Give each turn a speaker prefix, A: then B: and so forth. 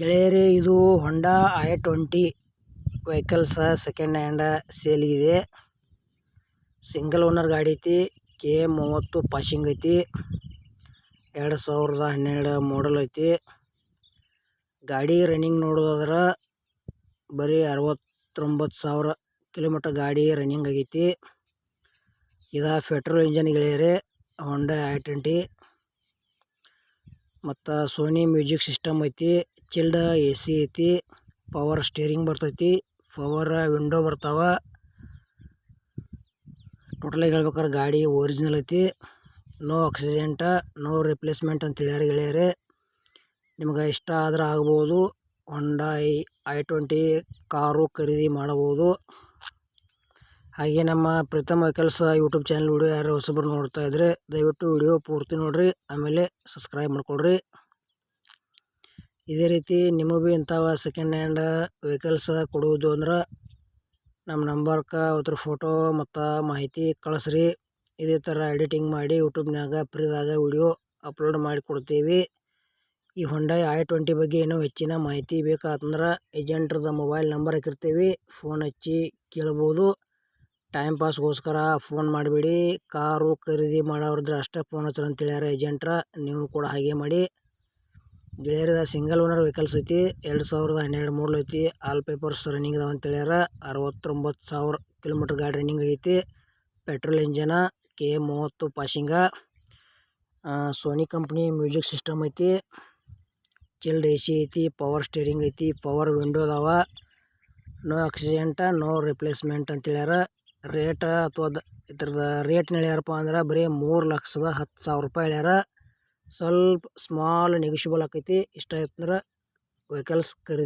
A: ಗೆಳೆಯರೇ, ಇದು Honda i twenty vehicles second hand ಇದೆ. ಸಿಂಗಲ್ ಓನರ್ ಗಾಡಿ ಐತಿ ಕೆ ಮೂವತ್ತು ಪಾಸಿಂಗ್ ಐತಿ. ಎರಡು ಸಾವಿರದ ಹನ್ನೆರಡು ಮಾಡಲ್ ಐತಿ. ಗಾಡಿ ರನ್ನಿಂಗ್ ನೋಡೋದಾದ್ರೆ ಬರೀ ಅರವತ್ತೊಂಬತ್ತು ಸಾವಿರ ಕಿಲೋಮೀಟರ್ ಗಾಡಿ ರನ್ನಿಂಗ್ ಆಗೈತಿ. ಇದು ಪೆಟ್ರೋಲ್ ಇಂಜನ್ ಗೆಳೆಯರೇ ಹೊಂಡಾ ಐ ಟ್ವೆಂಟಿ ಮತ್ತು ಸೋನಿ ಮ್ಯೂಸಿಕ್ ಸಿಸ್ಟಮ್ ಐತಿ. ಚಿಲ್ಡ್ ಎ ಸಿ ಐತಿ, ಪವರ್ ಸ್ಟೇರಿಂಗ್ ಬರ್ತೈತಿ, ಪವರ್ ವಿಂಡೋ ಬರ್ತಾವ. ಟೋಟಲಾಗಿ ಹೇಳ್ಬೇಕಾದ್ರೆ ಗಾಡಿ ಒರಿಜಿನಲ್ ಐತಿ. ನೋ ಆಕ್ಸಿಡೆಂಟ, ನೋ ರಿಪ್ಲೇಸ್ಮೆಂಟ್ ಅಂತ ಹೇಳ್ಯಾರ ಗೆಳೆಯರೇ. ನಿಮ್ಗೆ ಇಷ್ಟ ಆದ್ರೆ ಆಗ್ಬೋದು. ಹೊಂಡಾ ಐ ಟ್ವೆಂಟಿ ಕಾರು ಖರೀದಿ ಮಾಡಬಹುದು ಹಾಗೆ ನಮ್ಮ ಪ್ರಥಮ ವೆಹಿಕಲ್ಸ್ ಯೂಟ್ಯೂಬ್ ಚಾನಲ್ ವಿಡಿಯೋ ಯಾರು ಹೊಸಬ್ರು ನೋಡ್ತಾ ಇದ್ರೆ ದಯವಿಟ್ಟು ವಿಡಿಯೋ ಪೂರ್ತಿ ನೋಡಿರಿ. ಆಮೇಲೆ ಸಬ್ಸ್ಕ್ರೈಬ್ ಮಾಡ್ಕೊಳ್ರಿ. ಇದೇ ರೀತಿ ನಿಮಗೆ ಭೀ ಇಂಥವ ಸೆಕೆಂಡ್ ಹ್ಯಾಂಡ್ ವೆಹಿಕಲ್ಸ್ ಕೊಡುವುದು ಅಂದ್ರೆ ನಮ್ಮ ನಂಬರ್ಕ ಅದ್ರ ಫೋಟೋ ಮತ್ತು ಮಾಹಿತಿ ಕಳಿಸ್ರಿ. ಇದೇ ಥರ ಎಡಿಟಿಂಗ್ ಮಾಡಿ ಯೂಟ್ಯೂಬ್ನಾಗ ಫ್ರೀದಾಗ ವಿಡಿಯೋ ಅಪ್ಲೋಡ್ ಮಾಡಿ ಕೊಡ್ತೀವಿ. ಈ ಹೊಂಡೈ ಐ ಟ್ವೆಂಟಿ ಬಗ್ಗೆ ಏನೋ ಹೆಚ್ಚಿನ ಮಾಹಿತಿ ಬೇಕಾತಂದ್ರೆ ಏಜೆಂಟ್ರದ ಮೊಬೈಲ್ ನಂಬರ್ ಹಾಕಿರ್ತೀವಿ. ಫೋನ್ ಹಚ್ಚಿ ಕೇಳ್ಬೋದು. ಟೈಮ್ ಪಾಸ್ಗೋಸ್ಕರ ಫೋನ್ ಮಾಡಬೇಡಿ. ಕಾರು ಖರೀದಿ ಮಾಡೋರಿದ್ರೆ ಅಷ್ಟೇ ಫೋನ್ ಹಚ್ಚಿರಿ ಅಂತ ಹೇಳ್ಯಾರ ಏಜೆಂಟ್ರ ನೀವು ಕೂಡ ಹಾಗೆ ಮಾಡಿ. ಗೆಳೆಯರದ ಸಿಂಗಲ್ ಓನರ್ ವೆಹಿಕಲ್ಸ್ ಐತಿ, ಎರಡು ಸಾವಿರದ ಹನ್ನೆರಡು ಮೂರಲ್ಲಿ ಐತಿ ಆಲ್ ಪೇಪರ್ಸ್ ರನ್ನಿಂಗ್ ಅದಾವ ಅಂತ ಹೇಳ್ಯಾರ. ಅರವತ್ತೊಂಬತ್ತು ಸಾವಿರ ಕಿಲೋಮೀಟ್ರ್ ಗಾಡಿ ರನ್ನಿಂಗ್ ಐತಿ ಪೆಟ್ರೋಲ್ ಇಂಜನ ಕೆ ಮೂವತ್ತು passing Sony company music system ಐತಿ. ಚಿಲ್ಡ್ ಎ ಸಿ ಐತಿ ಪವರ್ ಸ್ಟೇರಿಂಗ್ ಐತಿ ಪವರ್ ವಿಂಡೋ ಅದಾವ. ನೋ ಆಕ್ಸಿಡೆಂಟ ನೋ ರಿಪ್ಲೇಸ್ಮೆಂಟ್ ಅಂತ ಹೇಳ್ಯಾರ. ರೇಟ ಅಥವಾ ಇದ್ರದ ರೇಟ್ನ ಹೇಳ್ಯಾರಪ್ಪ ಅಂದ್ರೆ ಬರೀ ಮೂರು ಲಕ್ಷದ ಹತ್ತು ಸಾವಿರ ರೂಪಾಯಿ ಹೇಳ್ಯಾರ. ಸ್ವಲ್ಪ ಸ್ಮಾಲ್ ನೆಗೋಷಿಯಬಲ್ ಆಕೈತಿ. ಇಷ್ಟ ಆಯ್ತಂದ್ರೆ ವೆಹಿಕಲ್ಸ್ ಖರೀದಿ